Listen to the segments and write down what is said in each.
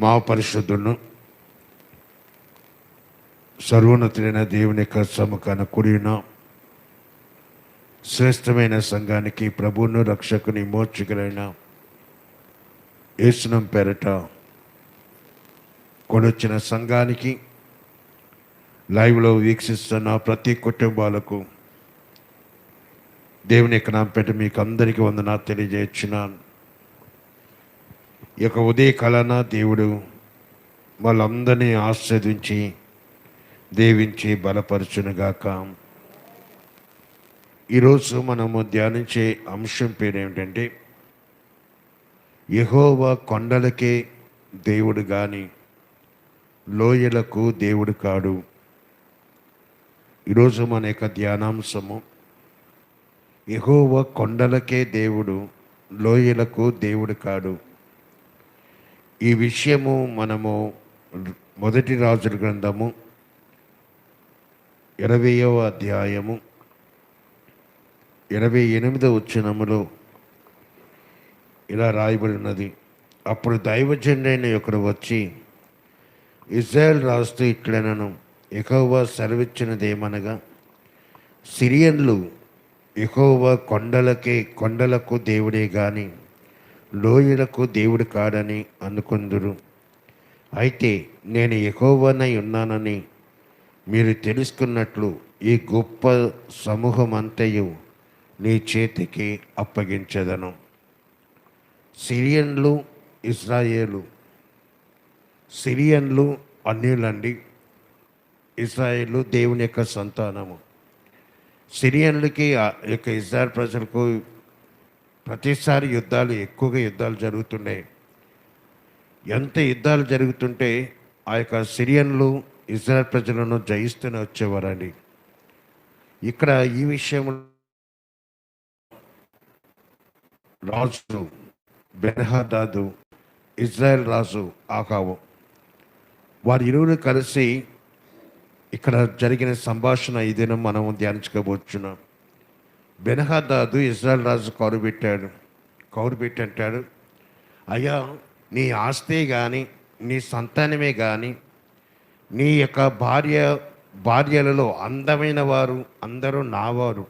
మా పరిశుద్ధులను సర్వోన్నతుడైన దేవుని యొక్క సముఖాన కుడిన శ్రేష్టమైన సంఘానికి ప్రభువును రక్షకుని మోర్చికలైన యేసునం పేరట కొనొచ్చిన సంఘానికి లైవ్లో వీక్షిస్తున్న ప్రతి కుటుంబాలకు దేవుని యొక్క నాంపేట మీకు అందరికీ వందనా తెలియజేస్తున్నాను. ఈ యొక్క ఉదయ కళన దేవుడు వాళ్ళందరినీ ఆస్వాదించి దేవించి బలపరచునుగాక. ఈరోజు మనము ధ్యానించే అంశం పేరు ఏమిటంటే యహోవా కొండలకే దేవుడు కానీ లోయలకు దేవుడు కాడు. ఈరోజు మన యొక్క ధ్యానాంశము యహోవా కొండలకే దేవుడు లోయలకు దేవుడు కాడు. ఈ విషయము మనము మొదటి రాజుల గ్రంథము ఇరవయవ అధ్యాయము ఇరవై ఎనిమిదవ వచ్చినములో ఇలా రాయబడి ఉన్నది. అప్పుడు దైవజనుడైన ఒకడు వచ్చి ఇజ్రాయెల్ రాస్తూ ఇట్లనను ఎక్కువ సెలవిచ్చినదేమనగా సిరియన్లు ఎక్కువ కొండలకే కొండలకు దేవుడే కానీ లోయలకు దేవుడు కాడని అనుకుందురు అయితే నేను ఎక్కువనై ఉన్నానని మీరు తెలుసుకున్నట్లు ఈ గొప్ప సమూహం అంతయు నీ చేతికి అప్పగించదను. సిరియన్లు ఇస్రాయేలు సిరియన్లు అన్యులండి ఇస్రాయేలు దేవుని యొక్క సంతానము. సిరియన్లకి యొక్క ఇజ్రాయల్ ప్రజలకు ప్రతిసారి యుద్ధాలు ఎక్కువగా యుద్ధాలు జరుగుతున్నాయి. ఎంత యుద్ధాలు జరుగుతుంటే ఆ యొక్క సిరియన్లు ఇజ్రాయల్ ప్రజలను జయిస్తూనే వచ్చేవారండి. ఇక్కడ ఈ విషయంలో రాజు బెన్హదాదు ఇజ్రాయెల్ రాజు ఆకావు వారి ఇరువురు కలిసి ఇక్కడ జరిగిన సంభాషణ ఇదేనో మనం ధ్యానించుకోబోతున్నాం బెనహదాదు ఇజ్రాయల్ రాజు కౌరు పెట్టాడు. కౌరు పెట్టి అంటాడు అయ్యా నీ ఆస్తే కానీ నీ సంతానమే కానీ నీ యొక్క భార్య భార్యలలో అందమైన వారు అందరూ నావారు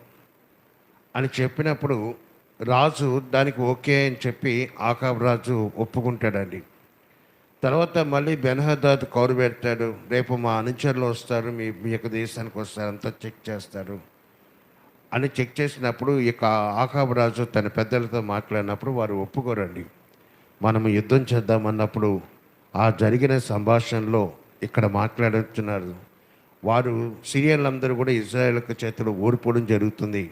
అని చెప్పినప్పుడు రాజు దానికి ఓకే అని చెప్పి ఆకాబ్ రాజు ఒప్పుకుంటాడండి. తర్వాత మళ్ళీ బెనహదాద్ కౌరు పెడతాడు రేపు మా అనుచరులు వస్తారు మీ మీ యొక్క దేశానికి వస్తారు అంతా చెక్ చేస్తారు అని చెక్ చేసినప్పుడు ఇక ఆకాబ్ రాజు తన పెద్దలతో మాట్లాడినప్పుడు వారు ఒప్పుకోరండి. మనము యుద్ధం చేద్దామన్నప్పుడు ఆ జరిగిన సంభాషణలో ఇక్కడ మాట్లాడుతున్నారు. వారు సిరియన్లందరూ కూడా ఇజ్రాయేల్కి చేతిలో ఓడిపోవడం జరుగుతుంది.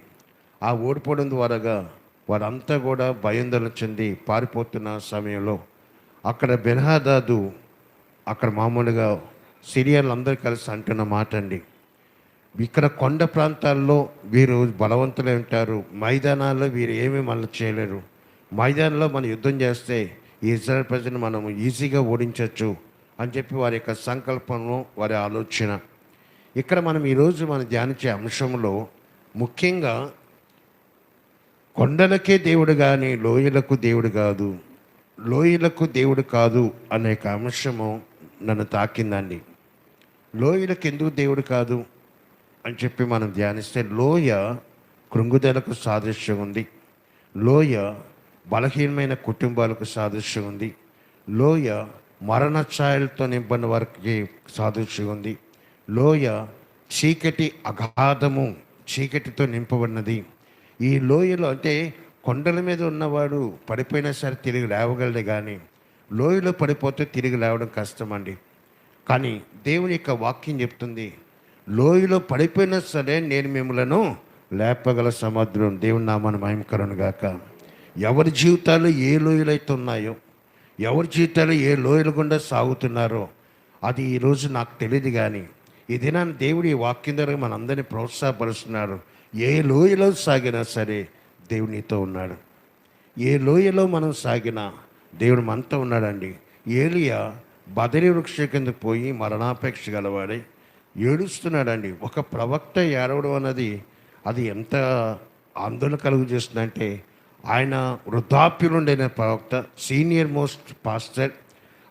ఆ ఓడిపోవడం ద్వారాగా వారంతా కూడా భయందోళన చెంది పారిపోతున్న సమయంలో అక్కడ బెనహాదాదు అక్కడ మామూలుగా సిరియన్లు కలిసి అంటున్న మాట అండి ఇక్కడ కొండ ప్రాంతాల్లో వీరు బలవంతులే ఉంటారు. మైదానాల్లో వీరు ఏమీ మనల్ని చేయలేరు. మైదానంలో మనం యుద్ధం చేస్తే ఈ ఇజ్రాయల్ ప్రజలను మనం ఈజీగా ఓడించవచ్చు అని చెప్పి వారి యొక్క సంకల్పము వారి ఆలోచన. ఇక్కడ మనం ఈరోజు మనం ధ్యానించే అంశంలో ముఖ్యంగా కొండలకే దేవుడు కానీ లోయలకు దేవుడు కాదు. లోయలకు దేవుడు కాదు అనే ఒక అంశము నన్ను తాకిందండి. లోయలకు ఎందుకు దేవుడు కాదు? అని చెప్పి మనం ధ్యానిస్తే లోయ కృంగుదలకు సాదృశ్యం ఉంది. లోయ బలహీనమైన కుటుంబాలకు సాదృశ్యం ఉంది. లోయ మరణ ఛాయలతో నింపని వారికి సాదృశ్యం ఉంది. లోయ చీకటి అగాధము చీకటితో నింపబడినది. ఈ లోయలో అంటే కొండల మీద ఉన్నవాడు పడిపోయినా సరే తిరిగి లేవగలడు కానీ లోయలో పడిపోతే తిరిగి లేవడం కష్టం అండి కానీ దేవుని యొక్క వాక్యం చెప్తుంది లోయలో పడిపోయినా సరే నేను మిమ్మలను లేపగల సముద్రం దేవుని నామాన్ని మహిమకరను గాక. ఎవరి జీవితాలు ఏ లోయలైతే ఉన్నాయో ఎవరి జీవితాలు ఏ లోయలు గుండా సాగుతున్నారో అది ఈరోజు నాకు తెలియదు కానీ ఈ దినాన్ని దేవుడి ఈ వాక్యం ద్వారా మనందరినీ ప్రోత్సాహపరుస్తున్నారు ఏ లోయలో సాగినా సరే దేవునితో ఉన్నాడు. ఏ లోయలో మనం సాగినా దేవుడు మనతో ఉన్నాడండి. ఏలియా బదరి వృక్ష కింద పోయి మరణాపేక్ష గలవాడే ఏడుస్తున్నాడండి. ఒక ప్రవక్త ఏడవడం అన్నది అది ఎంత ఆందోళన కలుగు చేస్తుందంటే ఆయన వృద్ధాప్యులుండైన ప్రవక్త సీనియర్ మోస్ట్ పాస్టర్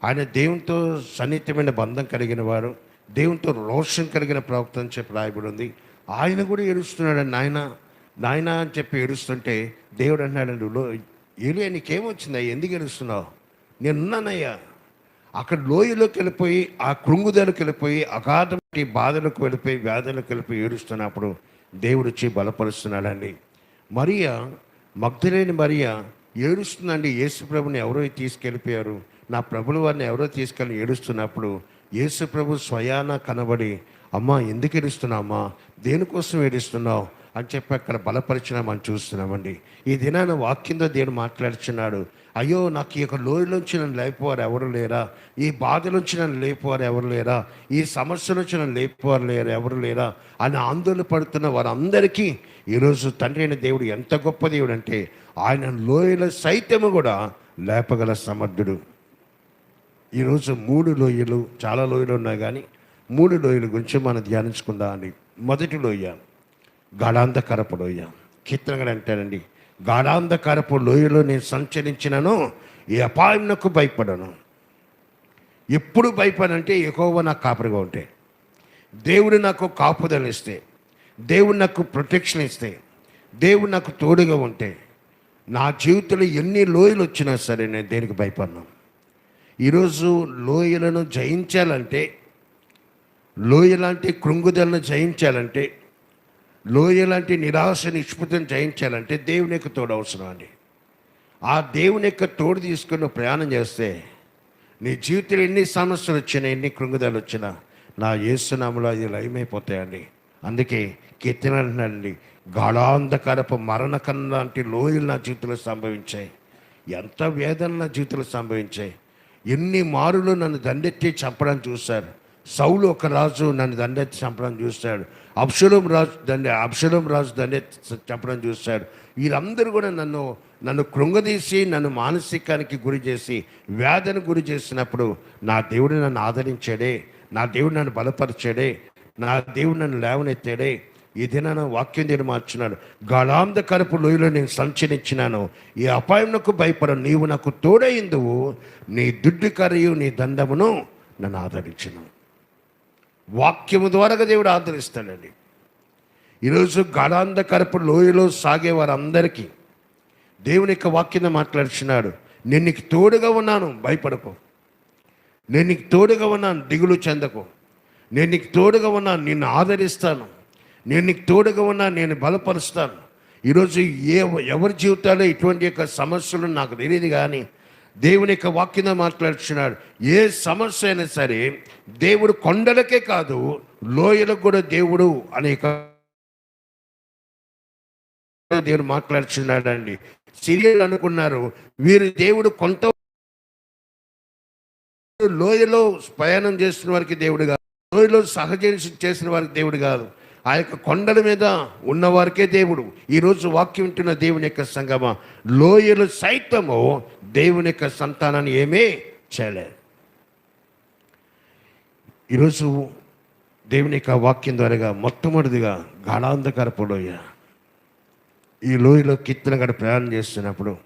ఆయన దేవునితో సన్నిహితమైన బంధం కలిగిన వారు దేవునితో రోషన్ కలిగిన ప్రవక్త అని చెప్పి రాయబడి ఉంది ఆయన కూడా ఏడుస్తున్నాడు నాయన నాయన అని చెప్పి ఏడుస్తుంటే దేవుడు అన్నాడు ఏలియా నీకేమొచ్చిందయ్యా? ఎందుకు ఏడుస్తున్నావు? నేనున్నానయ్యా అక్కడ లోయలోకి వెళ్ళిపోయి ఆ కృంగుదలకు వెళ్ళిపోయి అగాధమైన బాధలకు వెళ్ళిపోయి వ్యాధులకు వెళ్ళిపోయి ఏడుస్తున్నప్పుడు దేవుడు వచ్చి బలపరుస్తున్నాడండి. మరియా మగ్ధులేని మరియా ఏడుస్తుందండి. యేసు ప్రభుని ఎవరో తీసుకెళ్ళిపోయారు. నా ప్రభుల వారిని ఎవరో తీసుకెళ్ళి ఏడుస్తున్నప్పుడు యేసు ప్రభు స్వయాన కనబడి అమ్మా ఎందుకు ఏడుస్తున్నావు అమ్మా? దేనికోసం ఏడుస్తున్నావు? అని చెప్పి అక్కడ బలపరిచిన మనం చూస్తున్నామండి. ఈ దినాన వాక్యంతో దేవుడు మాట్లాడుచున్నాడు. అయ్యో నాకు ఈ యొక్క లోయలోంచి నన్ను లేపువారు ఎవరు లేరా? ఈ బాధలోంచి నన్ను లేపువారు ఎవరు లేరా? ఈ సమస్య నుంచి నన్ను లేపువారు లేరు ఎవరు లేరా? అని ఆందోళన పడుతున్న వారందరికీ ఈరోజు తండ్రి అయిన దేవుడు ఎంత గొప్ప దేవుడు అంటే ఆయన లోయల సైత్యము కూడా లేపగల సమర్థుడు. ఈరోజు మూడు లోయలు చాలా లోయలు ఉన్నాయి కానీ మూడు లోయల గురించి మనం ధ్యానించుకుందాం అండి మొదటి లోయ. గాఢాంధకరపు లోయ కీర్తనగా అంటారండి గాఢాంధకరపు లోయలో నేను సంచరించినను ఈ అపాయంకు భయపడను. ఎప్పుడు భయపడంటే ఎక్కువ నాకు కాపరిగా ఉంటే. దేవుడు నాకు కాపుదలు ఇస్తే. దేవుడు నాకు ప్రొటెక్షన్ ఇస్తే. దేవుడు నాకు తోడుగా ఉంటే. నా జీవితంలో ఎన్ని లోయలు వచ్చినా సరే నేను దేనికి భయపడినా. ఈరోజు లోయలను జయించాలంటే లోయ లాంటి కృంగుదలను జయించాలంటే లోయ లాంటి నిరాశ నిష్పృతం జయించాలంటే దేవుని యొక్క తోడు అవసరం అండి. ఆ దేవుని యొక్క తోడు తీసుకుని ప్రయాణం చేస్తే నీ జీవితంలో ఎన్ని సమస్యలు వచ్చినా ఎన్ని కృంగుదలు వచ్చినా నా ఏసునాములో అది లయమైపోతాయండి. అందుకే కీర్తన అంటున్నాడండి గాఢాంధకారపు మరణకం లాంటి లోయలు నా జీవితంలో సంభవించాయి. ఎంత వేదన నా జీవితంలో సంభవించాయి. ఎన్ని మారులు నన్ను దండెత్తి చంపడం చూశారు. సౌలు ఒక రాజు నన్ను దండెత్తి చంపడం చూశాడు. అప్షలం రాజు దండె అప్షలం రాజు దండెత్తి చంపడం చూశాడు. వీరందరూ కూడా నన్ను నన్ను కృంగదీసి నన్ను మానసికానికి గురి చేసి వ్యాధిని గురి చేసినప్పుడు నా దేవుడు నన్ను ఆదరించాడే నా దేవుడు నన్ను బలపరిచాడే నా దేవుడు నన్ను లేవనెత్తాడే. ఈ దినాన వాక్యం నేను మార్చున్నాడు గళాంధ కరుపు లోయలో నేను సంచరించినాను. ఈ అపాయంకు భయపడ నీవు నాకు తోడైందువు నీ దుడ్డు కరయు నీ దండమును నన్ను ఆదరించను వాక్యము ద్వారా దేవుడు ఆదరిస్తాడండి. ఈరోజు గాఢాంధకరపు లోయలో సాగే వారందరికీ దేవుని యొక్క వాక్యం మాట్లాడుచున్నాడు. నేను నీకు తోడుగా ఉన్నాను భయపడకు. నేను నీకు తోడుగా ఉన్నాను దిగులు చెందకు. నేను నీకు తోడుగా ఉన్నాను నిన్ను ఆదరిస్తాను. నేను నీకు తోడుగా ఉన్నాను నేను బలపరుస్తాను. ఈరోజు ఏ ఎవరి జీవితాల్లో ఇటువంటి యొక్క సమస్యలు నాకు తెలియదు కానీ దేవుని యొక్క వాక్యంలో మాట్లాడుతున్నాడు ఏ సమస్య అయినా సరే దేవుడు కొండలకే కాదు లోయలకు కూడా దేవుడు అనేక దేవుడు మాట్లాడుతున్నాడు అండి సిరియలు అనుకున్నారు వీరు దేవుడు కొంత లోయలో ప్రయాణం చేస్తున్న వారికి దేవుడు కాదు లోయలో సహజ చేసిన వారికి దేవుడు కాదు. ఆ యొక్క కొండల మీద ఉన్నవారికే దేవుడు. ఈరోజు వాక్యం వింటున్న దేవుని యొక్క సంగమ. లోయలు సైతము దేవుని యొక్క సంతానాన్ని ఏమీ చేయలేదు. ఈరోజు దేవుని యొక్క వాక్యం ద్వారాగా మొట్టమొదటిగా గాఢాంధకరపు లోయ ఈ లోయలో కీర్తన గడ ప్రయాణం చేస్తున్నప్పుడు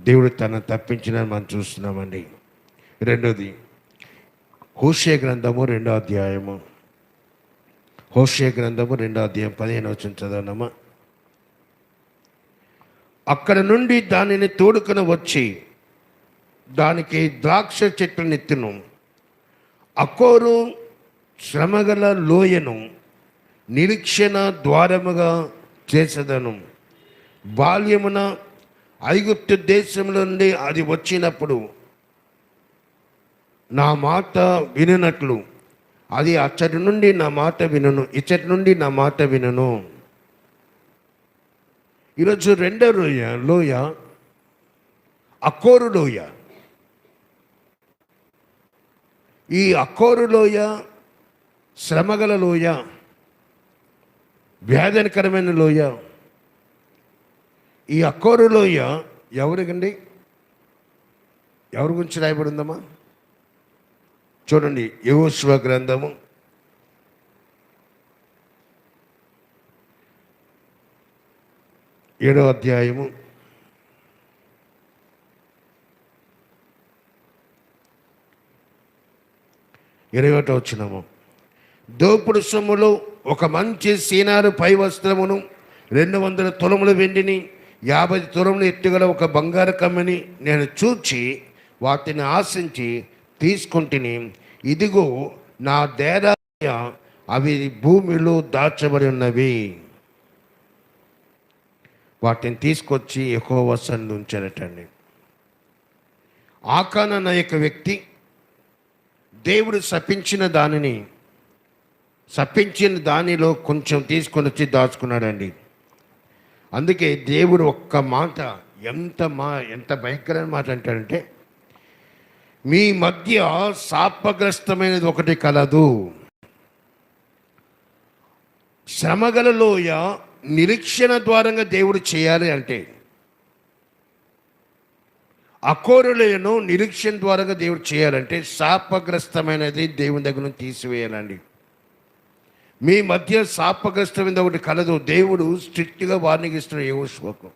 దేవుడు తనను తప్పించిన మనం చూస్తున్నామండి. రెండోది హోషే గ్రంథము రెండో అధ్యాయము. హోషే గ్రంథము రెండో అధ్యాయం పదిహేను వచ్చిన చదవనమ్మా. అక్కడ నుండి దానిని తోడుకొని వచ్చి దానికి ద్రాక్ష చెట్టు నెత్తిను. అకోరు శ్రమగల లోయను నిరీక్షణ ద్వారముగా చేసదను. బాల్యమున ఐగుప్తు దేశంలో నుండి అది వచ్చినప్పుడు నా మాట వినినట్లు. అది అచ్చటి నుండి నా మాట వినను. ఇచ్చటి నుండి నా మాట వినను. ఈరోజు రెండో లోయ లోయ అక్కోరు లోయ. ఈ అక్కోరు లోయ శ్రమగల లోయ వ్యాధనకరమైన లోయ. ఈ అక్కోరు లోయ ఎవరికండి? ఎవరి గురించి రాయబడిందమ్మా చూడండి యోస్వ గ్రంథము. ఏడో అధ్యాయము. ఇరవై ఒకటో వచ్చినము దోపుడు సొమ్ములో ఒక మంచి సీనారు పై వస్త్రమును రెండు వందల తులముల వెండిని యాభై తులములు ఎత్తుగల ఒక బంగారు కమ్మని నేను చూచి వాటిని ఆశించి తీసుకుంటుని ఇదిగో నా దేదాయ అవి భూమిలో దాచబడి ఉన్నవి. వాటిని తీసుకొచ్చి ఎక్కువ సన్ను ఉంచారటండి. ఆకాన్ అన్న యొక్క వ్యక్తి దేవుడు శపించిన దానిని శపించిన దానిలో కొంచెం తీసుకొని వచ్చి దాచుకున్నాడండి. అందుకే దేవుడు ఒక్క మాట ఎంత మా ఎంత భయంకరమైన మాట అంటాడంటే మీ మధ్య శాపగ్రస్తమైనది ఒకటి కలదు. శ్రమగల లోయ నిరీక్షణ ద్వారంగా దేవుడు చేయాలి అంటే అకోరులను నిరీక్షణ ద్వారంగా దేవుడు చేయాలంటే శాపగ్రస్తమైనది దేవుని దగ్గర నుంచి తీసివేయాలండి. మీ మధ్య శాపగ్రస్తమైన ఒకటి కలదు. దేవుడు స్ట్రిక్ట్గా వార్నింగ్ ఇస్తున్నాడు శ్లోకం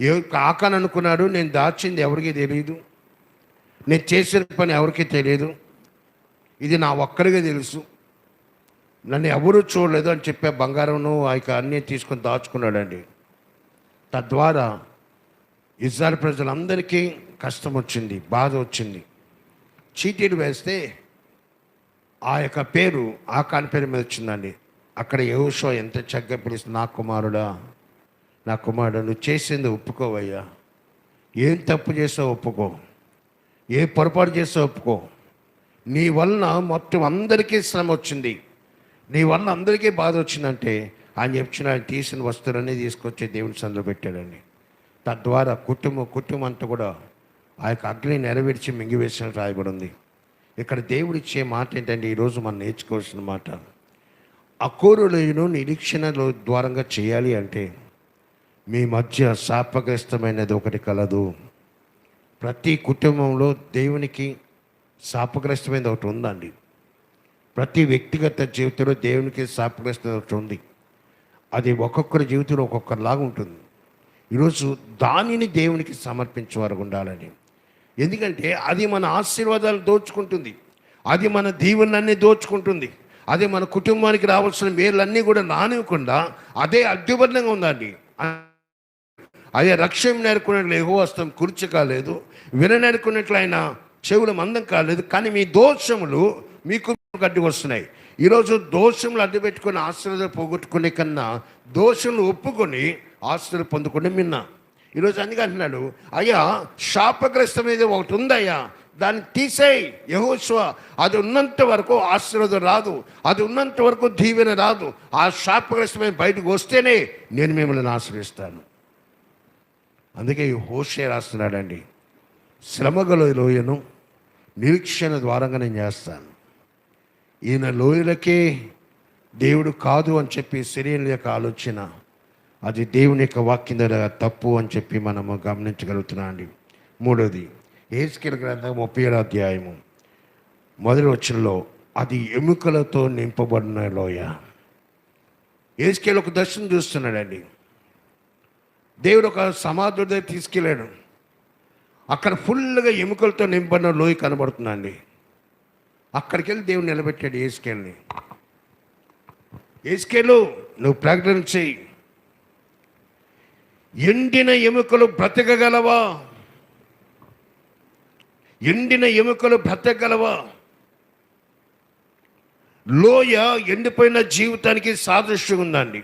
ఏ కాకని అనుకున్నాడు నేను దాచింది ఎవరికి తెలియదు నేను చేసిన పని ఎవరికి తెలియదు. ఇది నా ఒక్కరిగా తెలుసు. నన్ను ఎవరూ చూడలేదు అని చెప్పే బంగారంను ఆ యొక్క అన్నీ తీసుకొని దాచుకున్నాడండి. తద్వారా ఇజ్రాయల్ ప్రజలందరికీ కష్టం వచ్చింది బాధ వచ్చింది. చీటీలు వేస్తే ఆ యొక్క పేరు ఆ కాని పేరు మీద వచ్చిందండి. అక్కడ యోషో ఎంత చక్కగా పిలుస్తుంది నా కుమారుడా నా కుమారుడు నువ్వు చేసింది ఒప్పుకోవయ్యా. ఏం తప్పు చేసావు ఒప్పుకో. ఏ పొరపాటు చేసావు ఒప్పుకో. నీ వలన మొత్తం అందరికీ శ్రమ వచ్చింది. నీ వలన అందరికీ బాధ వచ్చిందంటే ఆయన చెప్పిన ఆయన తీసిన వస్తువులన్నీ తీసుకొచ్చి దేవుని సందులో పెట్టాడని తద్వారా కుటుంబం కుటుంబం అంతా కూడా ఆ యొక్క అగ్ని నెరవేర్చి మింగివేసినట్టు రాయబడి ఉంది ఇక్కడ దేవుడు ఇచ్చే మాట ఏంటంటే ఈరోజు మనం నేర్చుకోవాల్సిన మాట. అకోరులను నిరీక్షణలో ద్వారంగా చేయాలి అంటే మీ మధ్య శాపగ్రస్తమైనది ఒకటి కలదు. ప్రతి కుటుంబంలో దేవునికి శాపగ్రస్తమైనది ఒకటి ఉందండి. ప్రతి వ్యక్తిగత జీవితంలో దేవునికి శాపగ్రస్తమైన ఒకటి ఉంది. అది ఒక్కొక్కరి జీవితంలో ఒక్కొక్కరిలాగా ఉంటుంది. ఈరోజు దానిని దేవునికి సమర్పించేవారు ఉండాలని ఎందుకంటే అది మన ఆశీర్వాదాలు దోచుకుంటుంది. అది మన దీవులన్నీ దోచుకుంటుంది. అదే మన కుటుంబానికి రావాల్సిన మేలన్నీ కూడా నానివ్వకుండా అదే అడ్డుబంధంగా ఉందండి. అదే రక్ష్యం నేర్కొనేట్లు ఎగువ కుర్చి కుర్చీ కాలేదు విననేర్కొనేట్లు ఆయన చెవులు మందం కాలేదు కానీ మీ దోషములు మీకు అడ్డు వస్తున్నాయి. ఈరోజు దోషములు అడ్డు పెట్టుకుని ఆస్తులు పోగొట్టుకునే కన్నా దోషములు ఒప్పుకొని ఆస్తులు పొందుకుని మిన్న. ఈరోజు అందుకే అంటున్నాడు అయ్యా శాపగ్రస్తం అనేది ఒకటి ఉందయ్యా దాన్ని తీసేయి యహోస్వ అది ఉన్నంత వరకు ఆశీర్వాదం రాదు అది ఉన్నంత వరకు దీవెన రాదు. ఆ శాపగ్రస్తమైన బయటకు వస్తేనే నేను మిమ్మల్ని ఆశ్రయిస్తాను. అందుకే ఈ హోషే రాస్తున్నాడండి శ్రమగల లోయను నిరీక్షణ ద్వారంగా నేను చేస్తాను. ఈయన లోయలకే దేవుడు కాదు అని చెప్పి శరీరం యొక్క ఆలోచన అది దేవుని యొక్క వాక్యం ద్వారా తప్పు అని చెప్పి మనము గమనించగలుగుతున్నాం అండి మూడోది ఏస్కిల్ గ్రంథం ముప్పై ఏడో అధ్యాయము మొదటి వచ్చంలో అది ఎముకలతో నింపబడిన లోయ. ఏసుకెళ్ళి ఒక దర్శనం చూస్తున్నాడండి దేవుడు ఒక సమాధుడి దగ్గర తీసుకెళ్ళాడు. అక్కడ ఫుల్గా ఎముకలతో నింపడిన లోయ కనబడుతుందండి. అక్కడికి వెళ్ళి దేవుడు నిలబెట్టాడు ఏసుకెళ్ళని ఏసుకెళ్ళు నువ్వు ప్రకటన చేయి ఎండిన ఎముకలు బ్రతకగలవా? ఎండిన ఎముకలు బ్రతకగలవా? లోయ ఎండిపోయిన జీవితానికి సాదృశ్యం ఉందండి.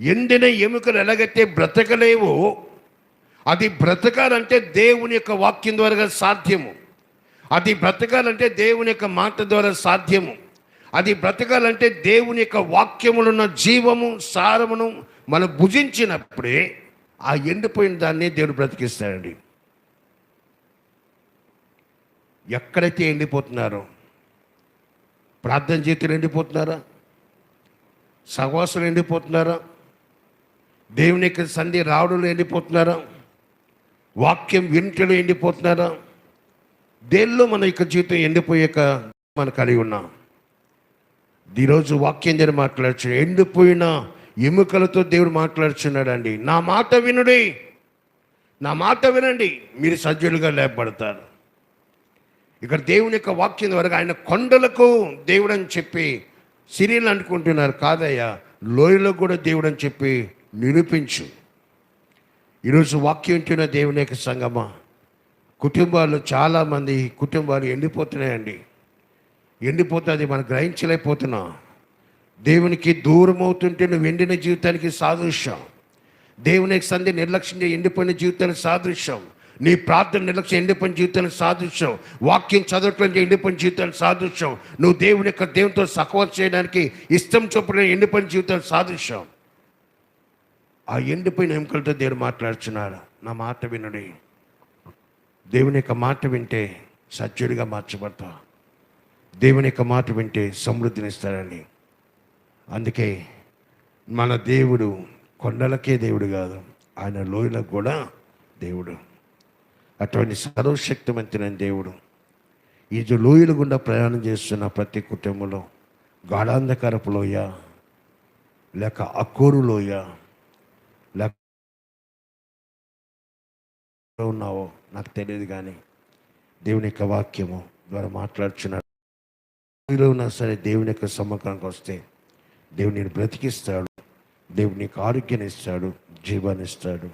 ఎండిన ఎముకలు ఎలాగైతే బ్రతకలేవో అది బ్రతకాలంటే దేవుని యొక్క వాక్యం ద్వారా సాధ్యము. అది బ్రతకాలంటే దేవుని యొక్క మాట ద్వారా సాధ్యము. అది బ్రతకాలంటే దేవుని యొక్క వాక్యములున్న జీవము సారమును మనం భుజించినప్పుడే ఆ ఎండిపోయిన దాన్ని దేవుడు బ్రతికిస్తాడండి. ఎక్కడైతే ఎండిపోతున్నారో ప్రార్థన చేతులు ఎండిపోతున్నారా? సహవాసులు ఎండిపోతున్నారా? దేవుని యొక్క సంధి రావడంలో ఎండిపోతున్నారా. వాక్యం వింటలో ఎండిపోతున్నారా. దేనిలో మన యొక్క జీవితం ఎండిపోయాక మనం కలిగి ఉన్నాం? ఈరోజు వాక్యం నేను మాట్లాడుచు ఎండిపోయిన ఎముకలతో దేవుడు మాట్లాడుచున్నాడు అండి నా మాట వినుడి. నా మాట వినండి. మీరు సజ్జులుగా లేపబడతారు. ఇక్కడ దేవుని యొక్క వాక్యం ద్వారా ఆయన కొండలకు దేవుడు అని చెప్పి సిరీలు అనుకుంటున్నారు. కాదయ్యా లోయలో కూడా దేవుడు అని చెప్పి నిరూపించు. ఈరోజు వాక్యం వింటున్న దేవుని యొక్క సంగమా? కుటుంబాలు చాలామంది కుటుంబాలు ఎండిపోతున్నాయండి. ఎండిపోతుంది మనం గ్రహించలేకపోతున్నాం. దేవునికి దూరం అవుతుంటే నువ్వు ఎండిన జీవితానికి సాదృశ్యం. దేవుని సంధి నిర్లక్ష్యం ఎండిపోయిన జీవితానికి సాదృశ్యం. నీ ప్రార్థన నిర్లక్ష్యం ఎండిపోయిన జీవితానికి సాదృశ్యం. వాక్యం చదవటం ఎండిపోయిన జీవితానికి సాదృశ్యం. నువ్వు దేవుని యొక్క దేవునితో సహవాసం చేయడానికి ఇష్టం చొప్పున ఎండిపోయిన జీవితానికి సాదృశ్యం. ఆ ఎండిపోయిన ఎముకలతో దేవుడు మాట్లాడుచున్నాడు. నా మాట వినుడి. దేవుని యొక్క మాట వింటే సత్యుడిగా మార్చబడతా. దేవుని యొక్క మాట వింటే సమృద్ధినిస్తాడని అందుకే మన దేవుడు కొండలకే దేవుడు కాదు ఆయన లోయలకు కూడా దేవుడు. అటువంటి సర్వశక్తివంతమైన దేవుడు. ఈ లోయల గుండా ప్రయాణం చేస్తున్న ప్రతి కుటుంబంలో గాఢాంధకారపు లోయ లేక అక్కోరు లోయ లేక ఉన్నావో నాకు తెలియదు కానీ దేవుని యొక్క వాక్యము ద్వారా మాట్లాడుచున్నాడు. ఉన్నా సరే దేవుని యొక్క సమ్మకానికి వస్తే దేవుని బ్రతికిస్తాడు. దేవుని నీకు ఆరోగ్యాన్ని ఇస్తాడు. జీవాన్ని ఇస్తాడు.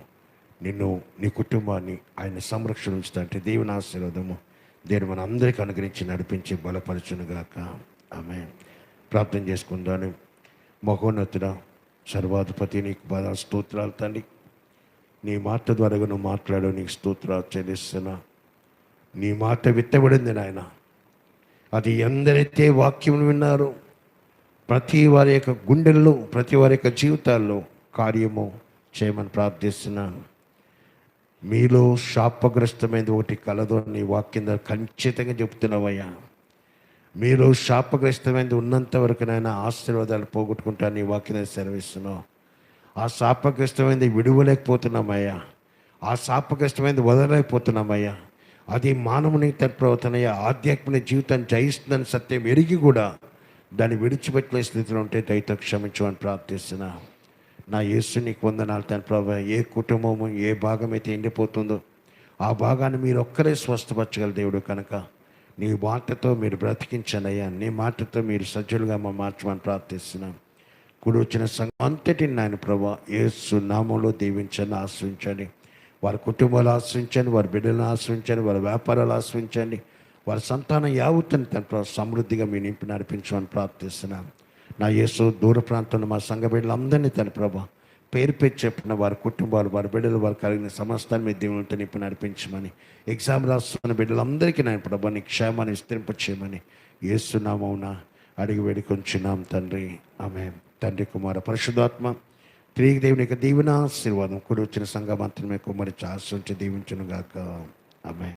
నిన్ను నీ కుటుంబాన్ని ఆయన సంరక్షణ ఉంచుతాంటే దేవుని ఆశీర్వాదము దేవుడు మన అందరికీ అనుగ్రహించి నడిపించి బలపరచునుగాక. ఆమె ప్రార్థన చేసుకుందాను మహోన్నతుడా సర్వాధిపతి నీకు బాధ స్తోత్రాలు తండ్రి. నీ మాట ద్వారా నువ్వు మాట్లాడు నీకు స్తోత్రాలు చెల్లిస్తున్నా. నీ మాట విత్తబడింది నాయన. అది ఎందరైతే వాక్యం విన్నారో ప్రతి వారి యొక్క గుండెల్లో ప్రతి వారి యొక్క జీవితాల్లో కార్యము చేయమని ప్రార్థిస్తున్నాను. మీలో శాపగ్రస్తమైనది ఒకటి కలదో నీ వాక్యం ఖచ్చితంగా చెప్తున్నావయ్యా మీరు శాపగ్రస్తమైనది ఉన్నంత వరకునైనా ఆశీర్వాదాలు పోగొట్టుకుంటా నీ వాక్యం సెలవిస్తున్నావు ఆ శాపగ్రస్తమైనది విడువలేకపోతున్నామయ్యా. ఆ శాపగ్రస్తమైనది వదలలేకపోతున్నామయ్యా. అది మానవుని ప్రవర్తనయ్యా ఆధ్యాత్మిక జీవితాన్ని జయిస్తుందని సత్యం ఎరిగి కూడా దాన్ని విడిచిపెట్టిన స్థితిలో ఉంటే దయతో క్షమించమని ప్రార్థిస్తున్నా. నా యేసు నీకు వందనాలు తన ప్రభావ ఏ కుటుంబము ఏ భాగం అయితే ఎండిపోతుందో ఆ భాగాన్ని మీరు ఒక్కరే స్వస్థపరచగల దేవుడు కనుక. నీ వాటతో మీరు బ్రతికించనయ్యా. నీ మాటతో మీరు సజ్జులుగా మా మార్చమని ప్రార్థిస్తున్నాం. కుడి వచ్చిన సంఘం అంతటిని నాయన ప్రభా యేసు నామంలో దీవించండి ఆశ్రయించండి. వారి కుటుంబాలు ఆశ్రయించండి వారి బిడ్డలను ఆశ్రయించండి వారి వ్యాపారాలు ఆశ్రయించండి. వారి సంతానం యావత్తుని తన సమృద్ధిగా మీ నింపి నడిపించమని ప్రార్థిస్తున్నాను నా యేసు దూర ప్రాంతంలో మా సంఘ బిడ్డలందరినీ తన ప్రభా పేరు పేరు చెప్పిన వారి కుటుంబాలు వారి బిడ్డలు వారు కలిగిన సమస్తాన్ని మీ దేవునితో నిప్పు నడిపించమని ఎగ్జామ్ రాస్తున్న బిడ్డలందరికీ నేను ప్రభాని క్షేమాన్ని విస్తరింప చేయమని ఏస్తున్నామవునా అడిగి వేడుకొంచున్నాం తండ్రి. ఆమె తండ్రి కుమార పరిశుద్ధాత్మ తిరిగి దేవుని యొక్క దీవెన ఆశీర్వాదం కూడి వచ్చిన సంఘం మాత్రమే కుమారి ఆశ్రయించి దీవించును గాక ఆమె